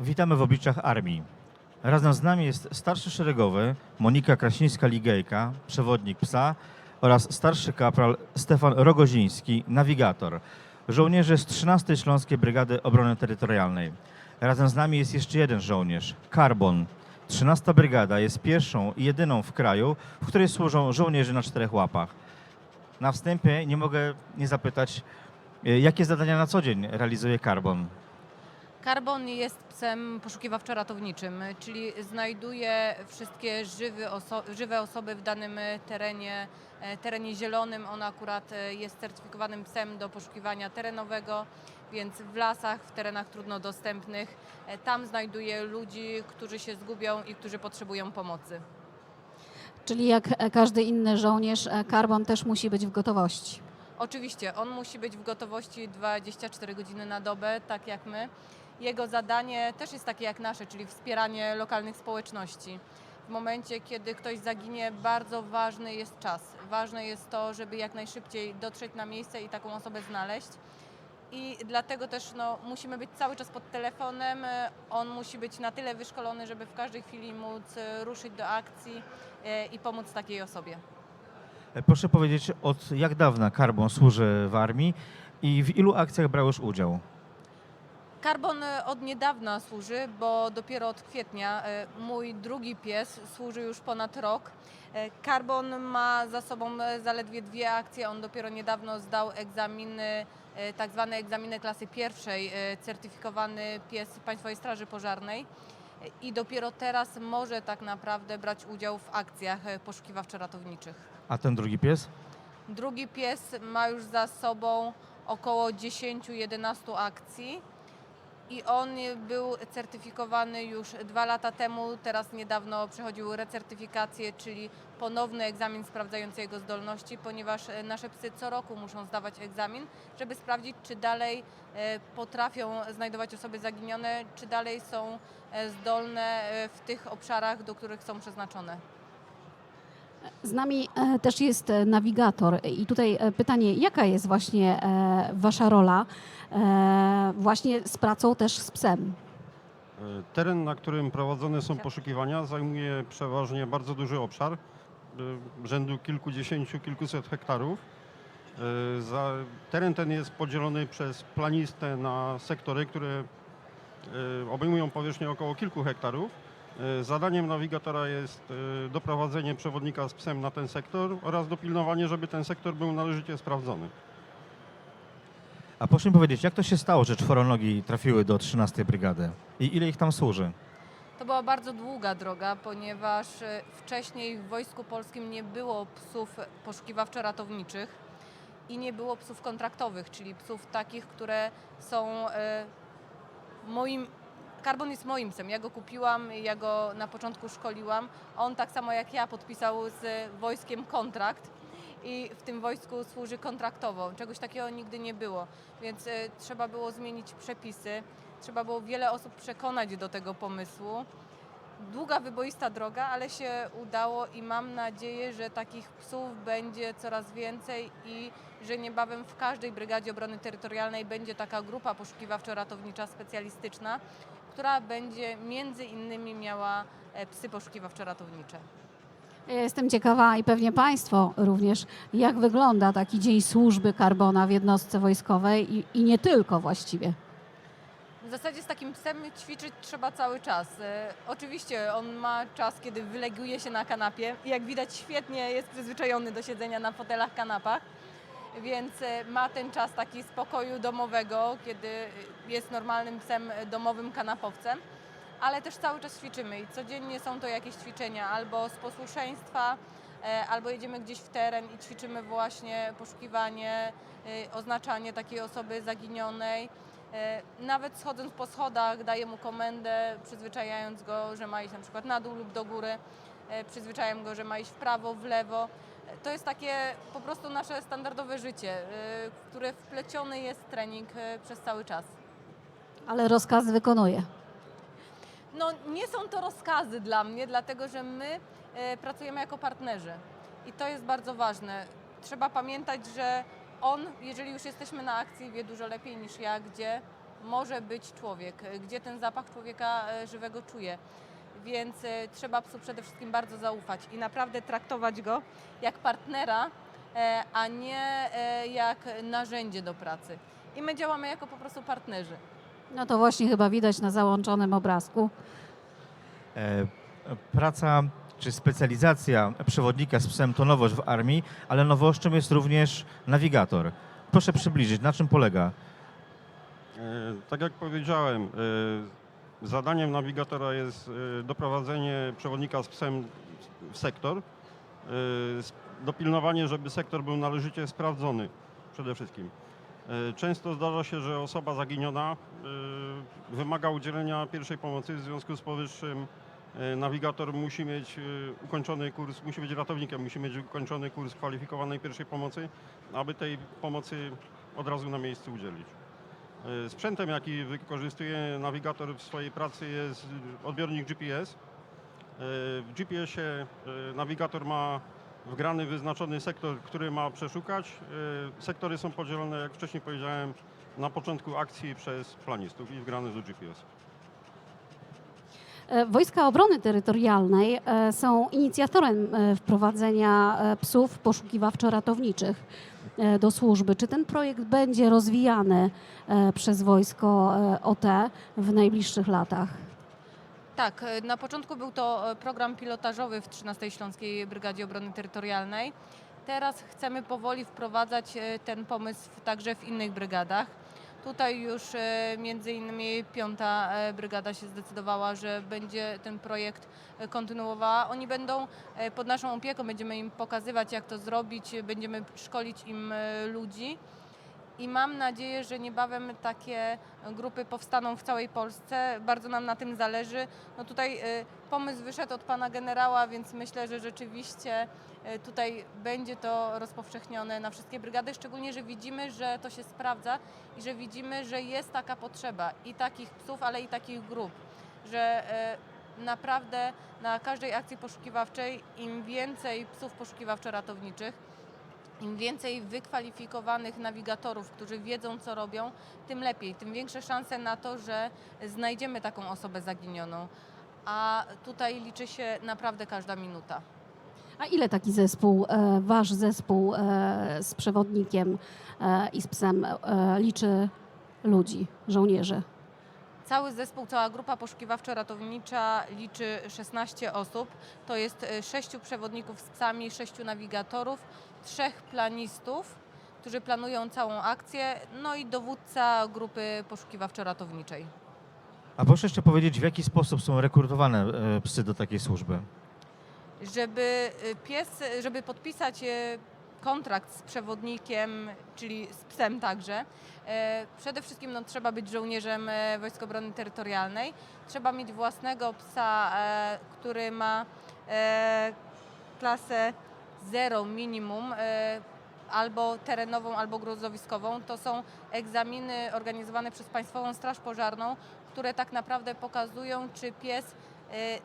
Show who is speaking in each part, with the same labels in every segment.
Speaker 1: Witamy w obliczach armii. Razem z nami jest starszy szeregowy Monika Krasińska-Ligejka, przewodnik psa oraz starszy kapral Stefan Rogoziński, nawigator, żołnierze z 13 Śląskiej Brygady Obrony Terytorialnej. Razem z nami jest jeszcze jeden żołnierz, Karbon. 13 Brygada jest pierwszą i jedyną w kraju, w której służą żołnierze na czterech łapach. Na wstępie nie mogę nie zapytać, e, jakie zadania na co dzień realizuje Karbon?
Speaker 2: Karbon jest psem poszukiwawczo-ratowniczym, czyli znajduje wszystkie oso żywe osoby w danym terenie, e, terenie zielonym. On akurat e, jest certyfikowanym psem do poszukiwania terenowego, więc w lasach, w terenach trudno dostępnych, e, tam znajduje ludzi, którzy się zgubią i którzy potrzebują pomocy.
Speaker 3: Czyli jak każdy inny żołnierz, Karbon też musi być w gotowości.
Speaker 2: Oczywiście, on musi być w gotowości 24 godziny na dobę, tak jak my. Jego zadanie też jest takie jak nasze, czyli wspieranie lokalnych społeczności. W momencie, kiedy ktoś zaginie, bardzo ważny jest czas. Ważne jest to, żeby jak najszybciej dotrzeć na miejsce i taką osobę znaleźć. I dlatego też no, musimy być cały czas pod telefonem. On musi być na tyle wyszkolony, żeby w każdej chwili móc e, ruszyć do akcji e, i pomóc takiej osobie.
Speaker 1: E, Proszę powiedzieć, od jak dawna Karbon służy w armii i w ilu akcjach brał już udział?
Speaker 2: Karbon e, od niedawna służy, bo dopiero od kwietnia e, mój drugi pies służy już ponad rok. E, Karbon ma za sobą zaledwie dwie akcje. On dopiero niedawno zdał egzaminy, tak zwane egzaminy klasy pierwszej, certyfikowany pies Państwowej Straży Pożarnej. I dopiero teraz może tak naprawdę brać udział w akcjach poszukiwawczo-ratowniczych.
Speaker 1: A ten drugi pies?
Speaker 2: Drugi pies ma już za sobą około 10-11 akcji i on był certyfikowany już dwa lata temu. Teraz niedawno przechodził recertyfikację, czyli ponowny egzamin sprawdzający jego zdolności, ponieważ e, nasze psy co roku muszą zdawać egzamin, żeby sprawdzić, czy dalej e, potrafią znajdować osoby zaginione, czy dalej są e, zdolne w tych obszarach, do których są przeznaczone.
Speaker 3: Z nami e, też jest e, nawigator i tutaj e, pytanie, jaka jest właśnie wasza rola właśnie z pracą też z psem?
Speaker 4: Teren, na którym prowadzone są poszukiwania, zajmuje przeważnie bardzo duży obszar, rzędu kilkudziesięciu, kilkuset hektarów. Teren ten jest podzielony przez planistę na sektory, które obejmują powierzchnię około kilku hektarów. E, Zadaniem nawigatora jest e, doprowadzenie przewodnika z psem na ten sektor oraz dopilnowanie, żeby ten sektor był należycie sprawdzony.
Speaker 1: A proszę mi powiedzieć, jak to się stało, że czworonogi trafiły do 13 Brygady? I ile ich tam służy?
Speaker 2: To była bardzo długa droga, ponieważ e, wcześniej w Wojsku Polskim nie było psów poszukiwawczo-ratowniczych i nie było psów kontraktowych, czyli psów takich, które są moim. Karbon jest moim psem. Ja go kupiłam, ja go na początku szkoliłam. On tak samo jak ja podpisał z wojskiem kontrakt i w tym wojsku służy kontraktowo. Czegoś takiego nigdy nie było, więc e, trzeba było zmienić przepisy. Trzeba było wiele osób przekonać do tego pomysłu. Długa, wyboista droga, ale się udało i mam nadzieję, że takich psów będzie coraz więcej i że niebawem w każdej Brygadzie Obrony Terytorialnej będzie taka grupa poszukiwawczo-ratownicza specjalistyczna, która będzie między innymi miała e, psy poszukiwawczo-ratownicze.
Speaker 3: Ja jestem ciekawa i pewnie Państwo również, jak wygląda taki dzień służby Karbona w jednostce wojskowej i, i nie tylko właściwie.
Speaker 2: W zasadzie z takim psem ćwiczyć trzeba cały czas. E, oczywiście on ma czas, kiedy wyleguje się na kanapie. Jak widać, świetnie jest przyzwyczajony do siedzenia na fotelach, kanapach, więc e, ma ten czas taki spokoju domowego, kiedy e, jest normalnym psem e, domowym kanapowcem. Ale też cały czas ćwiczymy i codziennie są to jakieś ćwiczenia albo z posłuszeństwa, albo jedziemy gdzieś w teren i ćwiczymy właśnie poszukiwanie, oznaczanie takiej osoby zaginionej. Nawet schodząc po schodach daję mu komendę, przyzwyczajając go, że ma iść na przykład na dół lub do góry. Przyzwyczajam go, że ma iść w prawo, w lewo. To jest takie po prostu nasze standardowe życie, w które wpleciony jest trening e, przez cały czas.
Speaker 3: Ale rozkaz wykonuje.
Speaker 2: No nie są to rozkazy dla mnie, dlatego że my e, pracujemy jako partnerzy i to jest bardzo ważne. Trzeba pamiętać, że on, jeżeli już jesteśmy na akcji, wie dużo lepiej niż ja, gdzie może być człowiek, gdzie ten zapach człowieka żywego czuje. Więc e, trzeba psu przede wszystkim bardzo zaufać i naprawdę traktować go jak partnera, e, a nie e, jak narzędzie do pracy. I my działamy jako po prostu partnerzy.
Speaker 3: No to właśnie chyba widać na załączonym obrazku.
Speaker 1: Praca czy specjalizacja przewodnika z psem to nowość w armii, ale nowością jest również nawigator. Proszę przybliżyć, na czym polega?
Speaker 4: Tak jak powiedziałem, zadaniem nawigatora jest e, doprowadzenie przewodnika z psem w sektor, s- dopilnowanie, żeby sektor był należycie sprawdzony przede wszystkim. E, Często zdarza się, że osoba zaginiona wymaga udzielenia pierwszej pomocy, w związku z powyższym nawigator musi mieć ukończony kurs, musi być ratownikiem, musi mieć ukończony kurs kwalifikowanej pierwszej pomocy, aby tej pomocy od razu na miejscu udzielić. E, Sprzętem, jaki wykorzystuje nawigator w swojej pracy jest odbiornik GPS. E, W GPS-ie e, nawigator ma wgrany, wyznaczony sektor, który ma przeszukać. Sektory są podzielone, jak wcześniej powiedziałem, na początku akcji przez planistów i wgrane do GPS.
Speaker 3: E, Wojska Obrony Terytorialnej e, są inicjatorem e, wprowadzenia psów poszukiwawczo-ratowniczych do służby. Czy ten projekt będzie rozwijany przez wojsko OT w najbliższych latach?
Speaker 2: Tak, na początku był to program pilotażowy w 13 Śląskiej Brygadzie Obrony Terytorialnej. Teraz chcemy powoli wprowadzać ten pomysł także w innych brygadach. Tutaj już e, między innymi piąta e, brygada się zdecydowała, że będzie ten projekt e, kontynuowała. Oni będą pod naszą opieką, będziemy im pokazywać jak to zrobić, będziemy szkolić im ludzi. I mam nadzieję, że niebawem takie grupy powstaną w całej Polsce. Bardzo nam na tym zależy. No tutaj y, pomysł wyszedł od pana generała, więc myślę, że rzeczywiście y, tutaj będzie to rozpowszechnione na wszystkie brygady, szczególnie, że widzimy, że to się sprawdza i że widzimy, że jest taka potrzeba i takich psów, ale i takich grup, że y, naprawdę na każdej akcji poszukiwawczej im więcej psów poszukiwawczo-ratowniczych, im więcej wykwalifikowanych nawigatorów, którzy wiedzą, co robią, tym lepiej, tym większe szanse na to, że znajdziemy taką osobę zaginioną. A tutaj liczy się naprawdę każda minuta.
Speaker 3: A ile taki zespół, e, wasz zespół e, z przewodnikiem e, i z psem liczy ludzi, żołnierzy?
Speaker 2: Cały zespół, cała grupa poszukiwawczo-ratownicza liczy 16 osób. To jest 6 przewodników z psami, 6 nawigatorów, 3 planistów, którzy planują całą akcję, no i dowódca grupy poszukiwawczo-ratowniczej.
Speaker 1: A proszę jeszcze powiedzieć, w jaki sposób są rekrutowane e, psy do takiej służby?
Speaker 2: żeby y, pies, żeby podpisać y, kontrakt z przewodnikiem, czyli z psem także, e, przede wszystkim no, trzeba być żołnierzem e, Wojsk Obrony Terytorialnej. Trzeba mieć własnego psa, e, który ma klasę 0 minimum, albo terenową, albo gruzowiskową. To są egzaminy organizowane przez Państwową Straż Pożarną, które tak naprawdę pokazują, czy pies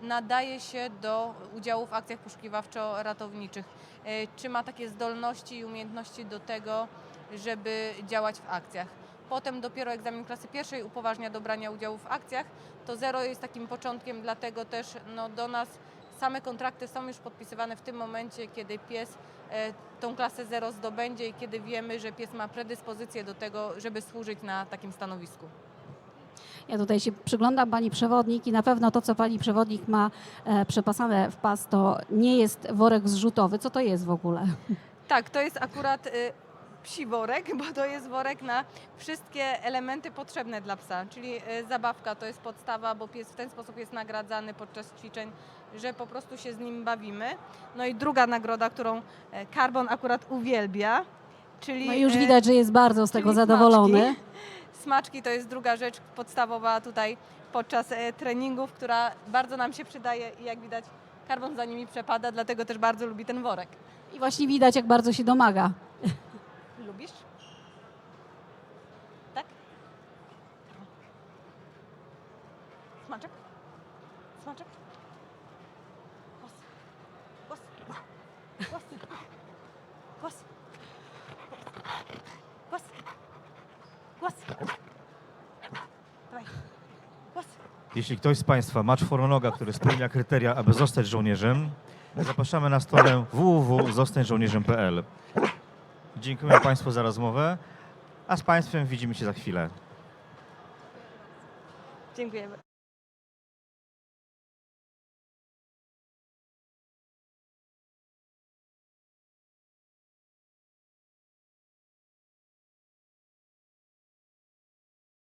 Speaker 2: nadaje się do udziału w akcjach poszukiwawczo-ratowniczych. E, Czy ma takie zdolności i umiejętności do tego, żeby działać w akcjach. Potem dopiero egzamin klasy pierwszej upoważnia do brania udziału w akcjach. To zero jest takim początkiem, dlatego też no, do nas same kontrakty są już podpisywane w tym momencie, kiedy pies e, tą klasę zero zdobędzie i kiedy wiemy, że pies ma predyspozycję do tego, żeby służyć na takim stanowisku.
Speaker 3: Ja tutaj się przyglądam pani przewodnik i na pewno to, co pani przewodnik ma e, przepasane w pas, to nie jest worek zrzutowy. Co to jest w ogóle?
Speaker 2: Tak, to jest akurat y, psi worek, bo to jest worek na wszystkie elementy potrzebne dla psa, czyli y, zabawka to jest podstawa, bo pies w ten sposób jest nagradzany podczas ćwiczeń, że po prostu się z nim bawimy. No i druga nagroda, którą e, Carbon akurat uwielbia, czyli...
Speaker 3: No już
Speaker 2: e,
Speaker 3: widać, że jest bardzo z tego zadowolony.
Speaker 2: Smaczki. to jest druga rzecz podstawowa tutaj podczas e, treningów, która bardzo nam się przydaje i jak widać Carbon za nimi przepada, dlatego też bardzo lubi ten worek.
Speaker 3: I właśnie widać, jak bardzo się domaga.
Speaker 2: Lubisz?
Speaker 1: Jeśli ktoś z Państwa ma czworonoga, który spełnia kryteria, aby zostać żołnierzem, zapraszamy na stronę www.zostańżołnierzem.pl. Dziękuję Państwu za rozmowę, a z Państwem widzimy się za chwilę.
Speaker 5: Dziękujemy.